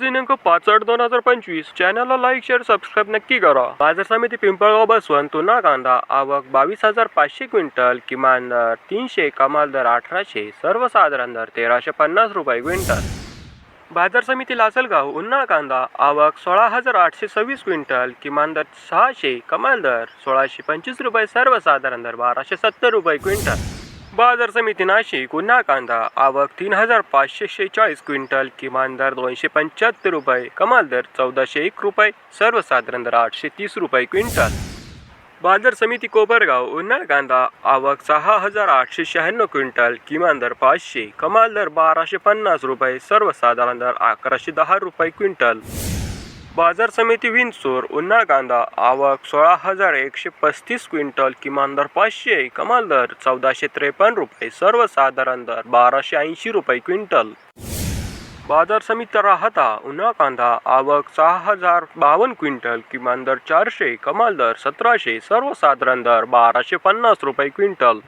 दिनांक पाच आठ दोन हजार पंचवीस चॅनलला लाईक शेअर सबस्क्राईब नक्की करा. बाजार समिती पिंपळगाव बसवंत तुना कांदा आवक बावीस हजार पाचशे क्विंटल किमान दर तीनशे कमाल दर अठराशे सर्वसाधारण दर तेराशे पन्नास रुपये क्विंटल. बाजार समिती लासलगाव उन्हाळ कांदा आवक सोळा हजार आठशे सव्वीस क्विंटल किमान दर सहाशे कमाल दर सोळाशे पंचवीस रुपये सर्वसाधारण दर बाराशे सत्तर रुपये क्विंटल. बाजार समिती नाशिक उन्हाळ कांदा आवक तीन हजार पाचशे शेहेचाळीस क्विंटल किमान दर दोनशे पंच्याहत्तर रुपये कमाल दर चौदाशे एक रुपये सर्वसाधारण दर आठशे तीस रुपये क्विंटल. बाजार समिती कोपरगाव उन्हाळ कांदा आवक सहा हजार आठशे शहाण्णव क्विंटल किमान दर पाचशे कमाल दर बाराशे पन्नास रुपये सर्वसाधारण दर अकराशे दहा रुपये क्विंटल. बाजार समिती विंचूर उन्हाळ कांदा आवक सोळा हजार एकशे पस्तीस क्विंटल किमान दर पाचशे कमाल दर चौदाशे त्रेपन्न रुपये सर्वसाधारण दर बाराशे ऐंशी रुपये क्विंटल. बाजार समिती राहता उन्हा कांदा आवक सहा हजार बावन्न क्विंटल किमान दर चारशे कमाल दर सतराशे सर्वसाधारण दर बाराशे पन्नास रुपये क्विंटल.